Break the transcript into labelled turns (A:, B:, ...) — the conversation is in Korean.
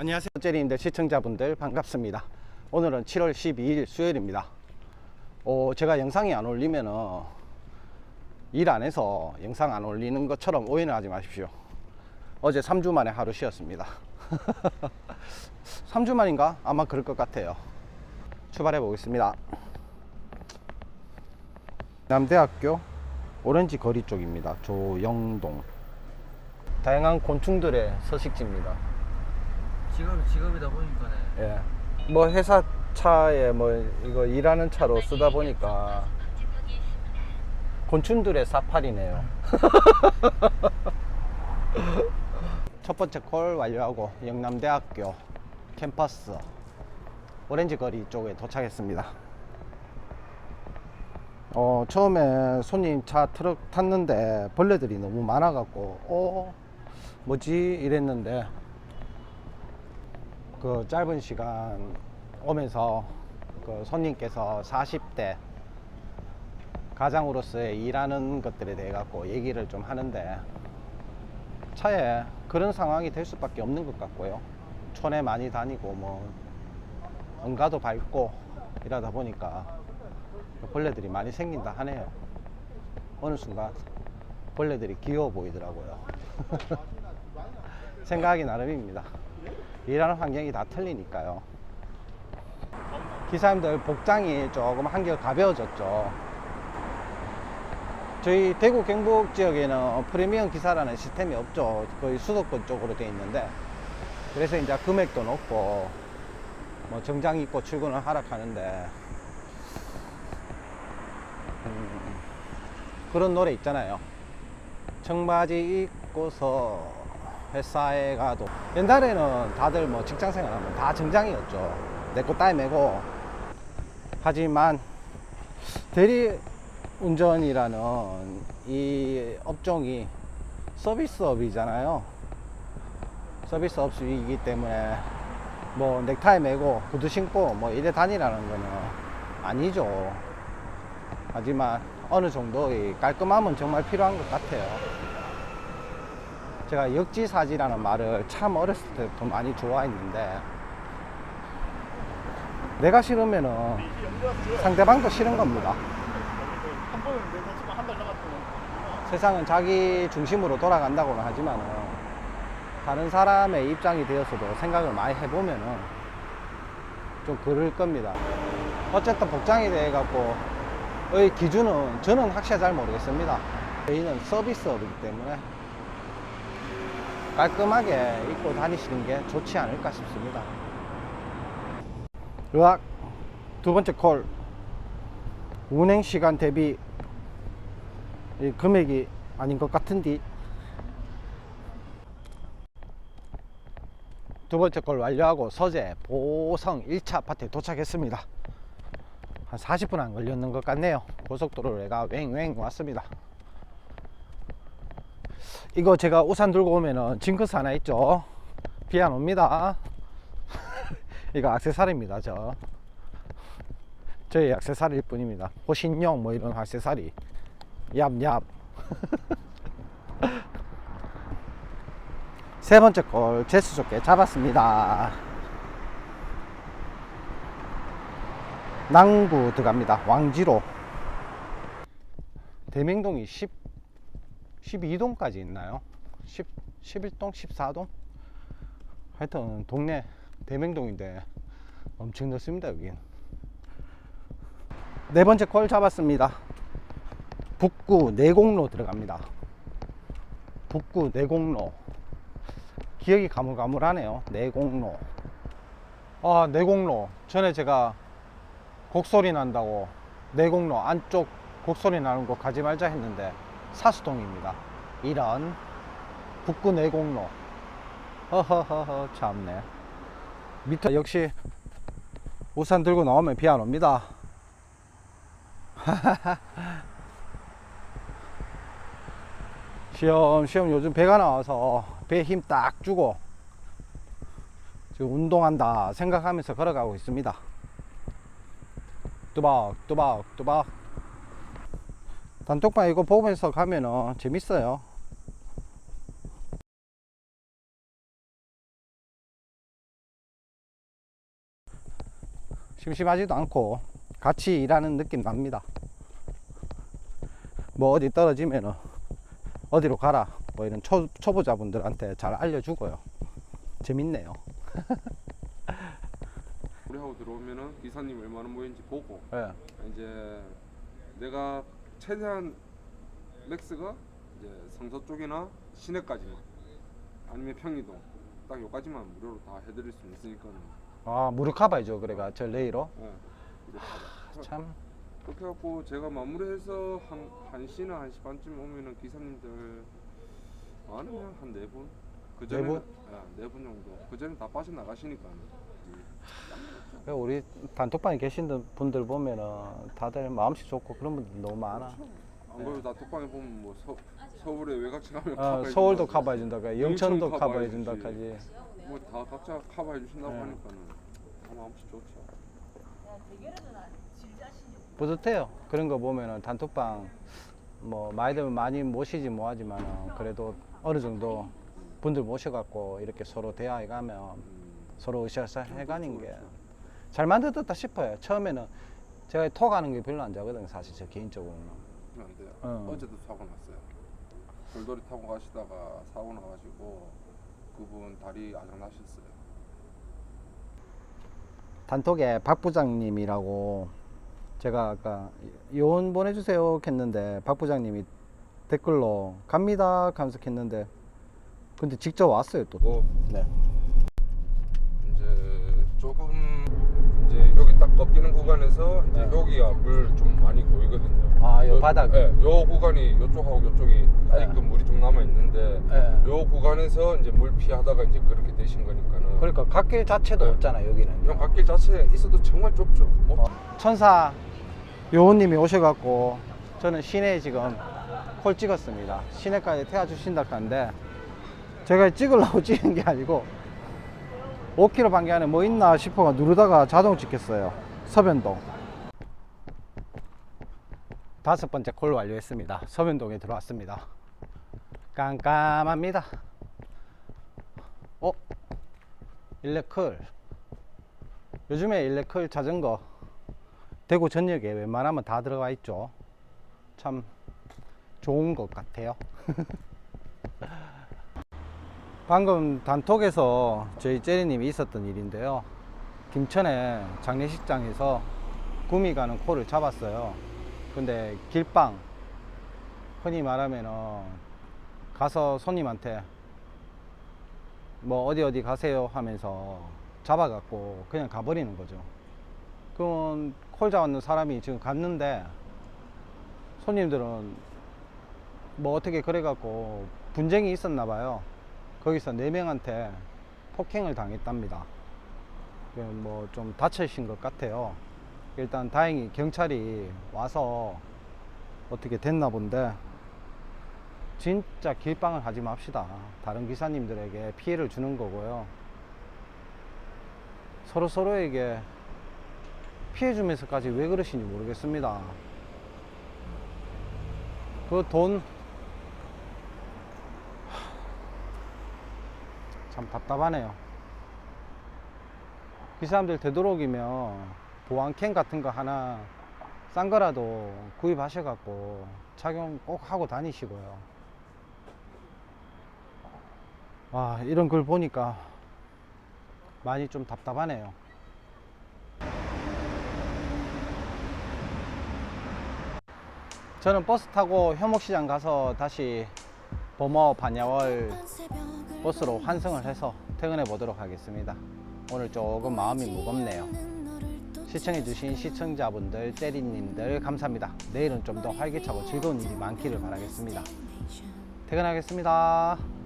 A: 안녕하세요. 제리님들 시청자분들 반갑습니다. 오늘은 7월 12일 수요일입니다. 어, 제가 영상이 안 올리면은 일 안 해서 영상 안 올리는 것처럼 오해는 하지 마십시오. 어제 3주 만에 하루 쉬었습니다. 3주 만인가? 아마 그럴 것 같아요. 출발해 보겠습니다. 남대학교 오렌지 거리 쪽입니다. 조영동. 다양한 곤충들의 서식지입니다
B: 직업 직업이다 보니까네.
A: 예. 뭐 회사 차에 뭐 이거 일하는 차로 쓰다 보니까 곤충들의 사파리네요. 첫 번째 콜 완료하고 영남대학교 캠퍼스 오렌지 거리 쪽에 도착했습니다. 어, 처음에 손님 차 트럭 탔는데 벌레들이 너무 많아갖고, 어, 뭐지? 이랬는데, 그 짧은 시간 오면서 그 손님께서 40대 가장으로서의 일하는 것들에 대해 갖고 얘기를 좀 하는데 차에 그런 상황이 될 수밖에 없는 것 같고요. 촌에 많이 다니고 뭐 응가도 밟고 이러다 보니까 벌레들이 많이 생긴다 하네요. 어느 순간 벌레들이 귀여워 보이더라고요. 생각이 나름입니다. 일하는 환경이 다 틀리니까요. 기사님들 복장이 조금 한결 가벼워졌죠. 저희 대구 경북 지역에는 프리미엄 기사라는 시스템이 없죠. 거의 수도권 쪽으로 돼 있는데 그래서 이제 금액도 높고 뭐 정장 입고 출근을 하라 하는데 음, 그런 노래 있잖아요. 청바지 입고서 회사에 가도 옛날에는 다들 뭐 직장 생활 하면 다 정장이었죠. 내 거 따매고 하지만 대리 운전이라는 이 업종이 서비스업이잖아요. 서비스업이기 때문에 뭐 넥타이 매고 구두 신고 뭐 이래 다니라는 거는 아니죠. 하지만 어느 정도의 깔끔함은 정말 필요한 것 같아요. 제가 역지사지라는 말을 참 어렸을 때부터 많이 좋아했는데 내가 싫으면은 상대방도 싫은 겁니다. 세상은 자기 중심으로 돌아간다고는 하지만은 다른 사람의 입장이 되어서도 생각을 많이 해보면은 좀 그럴 겁니다. 어쨌든 복장에 대해 갖고 의 기준은 저는 확실히 잘 모르겠습니다. 저희는 서비스업이기 때문에 깔끔하게 입고 다니시는 게 좋지 않을까 싶습니다. 으악 두 번째 콜 운행 시간 대비 이 금액이 아닌 것 같은데 두 번째 걸 완료하고 서재 보성 1차 아파트에 도착했습니다. 한 40분 안 걸렸는 것 같네요. 고속도로를 내가 웽웽 왔습니다. 이거 제가 우산 들고 오면은 징크스 하나 있죠. 비 안 옵니다. 이거 악세사리입니다, 저. 저희 악세사리일 뿐입니다. 호신용 뭐 이런 악세사리. 얍얍. 세 번째 걸 제수 좋게 잡았습니다. 낭구 들어갑니다. 왕지로. 대명동이 10, 12동까지 있나요? 10, 11동, 14동? 하여튼 동네 대명동인데 엄청 넓습니다 여긴. 네 번째 콜 잡았습니다. 북구 내공로 들어갑니다. 북구 내공로. 기억이 가물가물하네요. 내공로. 아 내공로. 전에 제가 곡소리 난다고 내공로 안쪽 곡소리 나는 거 가지 말자 했는데 사수동입니다. 이런 북구 내공로. 허허허허 참네. 밑에 역시 우산 들고 나오면 비 안 옵니다. 시험 시험 요즘 배가 나와서 배에 힘 딱 주고 지금 운동한다 생각하면서 걸어가고 있습니다. 뚜박 뚜박 뚜박 단톡방 이거 보면서 가면은 재밌어요 심심하지도 않고 같이 일하는 느낌 납니다. 뭐 어디 떨어지면은 어디로 가라 뭐 이런 초, 초보자분들한테 잘 알려주고요. 재밌네요.
C: 우리 하고 들어오면은 기사님 얼마나 모였는지 보고
A: 예.
C: 이제 내가 최대한 맥스가 이제 성서 쪽이나 시내까지만 아니면 평리동 딱 여기까지만 무료로 다 해드릴 수 있으니까는
A: 아 무릎 카바이죠. 그래가 저 레이로
C: 예.
A: 참
C: 그렇게 해갖고 제가 마무리해서 한 1시나 1시 반쯤 오면은 기사님들 많으면 한 네 분?
A: 그네
C: 전에
A: 분?
C: 네분 정도 그 전에 다 빠져나가시니까는
A: 그 우리 단톡방에 계신 분들 보면은 다들 마음씨 좋고 그런 분들 너무 많아.
C: 안 그래도 나 톡방에 보면 뭐 서, 서울에 외곽지 가면
A: 어,
C: 커버해
A: 서울도
C: 준다고.
A: 커버해 준다까
C: 영천
A: 영천도
C: 커버해.
A: 준다까지.
C: 뭐 다 각자 커버해 주신다고
A: 네.
C: 하니까는 다 마음씨 좋죠.
A: 뿌듯해요. 그런 거 보면은 단톡방 뭐 많이들 많이 모시지 뭐하지만은 그래도 어느 정도 분들 모셔갖고 이렇게 서로 대화해 가면
C: 음,
A: 서로 으쌰으쌰 해가는 게 잘 만들었다 싶어요. 처음에는 제가 톡하는 게 별로 안 좋아하거든요. 사실 저 개인적으로는.
C: 안 돼요.
A: 어.
C: 어제도 사고 났어요. 돌돌이 타고 가시다가 사고 나가지고 그분 다리 아작 나셨어요.
A: 단톡에 박 부장님이라고 제가 아까 요원 보내주세요 했는데 박 부장님이 댓글로 갑니다 하면서 했는데 근데 직접 왔어요 또.
C: 뭐
A: 네.
C: 이제 조금 딱 꺾이는 구간에서 이제
A: 네.
C: 여기가 물 좀 많이 고이거든요.
A: 아, 요 바닥.
C: 예, 요 구간이 요쪽하고 요쪽이 아직도
A: 네.
C: 물이 좀 남아 있는데
A: 네.
C: 요 구간에서 이제 물 피하다가 이제 그렇게 되신 거니까는.
A: 그러니까 갓길 자체도
C: 네.
A: 없잖아 여기는.
C: 형 갓길 자체에 있어도 정말 좁죠. 뭐
A: 천사 요원님이 오셔갖고 저는 시내에 지금 콜 찍었습니다. 시내까지 태워주신다 하는데 제가 찍으려고 찍은 게 아니고 5km 방향에 뭐 있나 싶어가 누르다가 자동 찍혔어요. 서변동. 다섯 번째 콜 완료했습니다. 서변동에 들어왔습니다. 깜깜합니다. 어? 일레클. 요즘에 일레클 자전거 대구 전역에 웬만하면 다 들어가 있죠. 참 좋은 것 같아요. 방금 단톡에서 저희 제리님이 있었던 일인데요. 김천의 장례식장에서 구미 가는 코를 잡았어요. 근데 길방 흔히 말하면은 가서 손님한테 뭐 어디 어디 가세요 하면서 잡아갖고 그냥 가버리는 거죠. 그럼 콜 잡았는 사람이 지금 갔는데 손님들은 뭐 어떻게 그래갖고 분쟁이 있었나 봐요. 거기서 네 명한테 폭행을 당했답니다. 뭐 좀 다치신 것 같아요. 일단 다행히 경찰이 와서 어떻게 됐나 본데 진짜 길방을 하지 맙시다. 다른 기사님들에게 피해를 주는 거고요. 서로 서로에게 피해 주면서까지 왜 그러신지 모르겠습니다. 그돈 참 답답하네요. 이 사람들 되도록이면 보안캠 같은 거 하나 싼 거라도 구입하셔 갖고 착용 꼭 하고 다니시고요. 와, 이런 글 보니까 많이 좀 답답하네요. 저는 버스 타고 현목시장 가서 다시 범어 반야월 버스로 환승을 해서 퇴근해 보도록 하겠습니다. 오늘 조금 마음이 무겁네요. 시청해주신 시청자분들, 때리님들 감사합니다. 내일은 좀 더 활기차고 즐거운 일이 많기를 바라겠습니다. 퇴근하겠습니다.